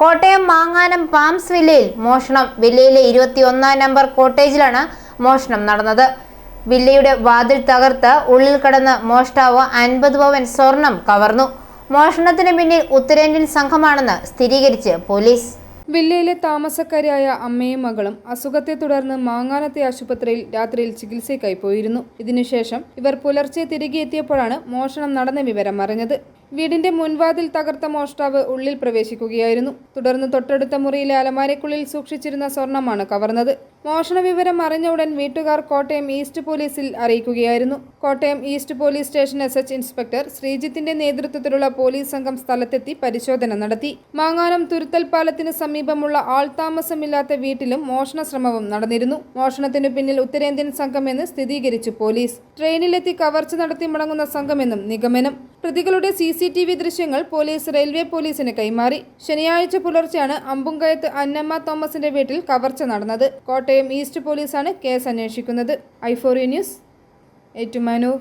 Kottayam മാങ്ങാനം palms വില്ലയിൽ മോഷണം. വില്ലയിലെ ഇരുപത്തിയൊന്നാം number കോട്ടേജിലാണ് മോഷണം നടന്നത്. വില്ലയുടെ വാതിൽ തകർത്ത് ഉള്ളിൽ കടന്ന് മോഷ്ടാവ് അൻപത് പവൻ സ്വർണം കവർന്നു. മോഷണത്തിന് പിന്നിൽ ഉത്തരേന്ത്യൻ സംഘമാണെന്ന് സ്ഥിരീകരിച്ച് പോലീസ്. വില്ലയിലെ താമസക്കാരിയായ അമ്മയും മകളും അസുഖത്തെ തുടർന്ന് മാങ്ങാനത്തെ ആശുപത്രിയിൽ രാത്രിയിൽ ചികിത്സയ്ക്കായി പോയിരുന്നു. ഇതിനുശേഷം ഇവർ പുലർച്ചെ തിരികെ എത്തിയപ്പോഴാണ് മോഷണം നടന്ന വിവരം അറിഞ്ഞത്. വീടിന്റെ മുൻവാതിൽ തകർത്ത മോഷ്ടാവ് ഉള്ളിൽ പ്രവേശിക്കുകയായിരുന്നു. തുടർന്ന് തൊട്ടടുത്ത മുറിയിലെ അലമാരയ്ക്കുള്ളിൽ സൂക്ഷിച്ചിരുന്ന സ്വർണമാണ് കവർന്നത്. മോഷണ വിവരം അറിഞ്ഞ ഉടൻ വീട്ടുകാർ കോട്ടയം ഈസ്റ്റ് പോലീസിൽ അറിയിക്കുകയായിരുന്നു. Kottayam east police station S H inspector ശ്രീജിത്തിന്റെ നേതൃത്വത്തിലുള്ള പോലീസ് സംഘം സ്ഥലത്തെത്തി പരിശോധന നടത്തി. മാങ്ങാനം തുരുത്തൽ പാലത്തിന് സമീപമുള്ള ആൾതാമസമില്ലാത്ത വീട്ടിലും മോഷണ ശ്രമവും നടന്നിരുന്നു. മോഷണത്തിനു പിന്നിൽ ഉത്തരേന്ത്യൻ സംഘമെന്ന് സ്ഥിരീകരിച്ചു പോലീസ്. ട്രെയിനിലെത്തി കവർച്ച നടത്തി മടങ്ങുന്ന സംഘമെന്നും നിഗമനം. പ്രതികളുടെ സി സി ടി വി ദൃശ്യങ്ങൾ പോലീസ് റെയിൽവേ പോലീസിന് കൈമാറി. ശനിയാഴ്ച പുലർച്ചെയാണ് അമ്പുങ്കയത്ത് അന്നമ്മ തോമസിന്റെ വീട്ടിൽ കവർച്ച നടന്നത്. കോട്ടയം ഈസ്റ്റ് പോലീസാണ് കേസ് അന്വേഷിക്കുന്നത്. ഐഫോറി ന്യൂസ് ഏറ്റുമാനൂർ.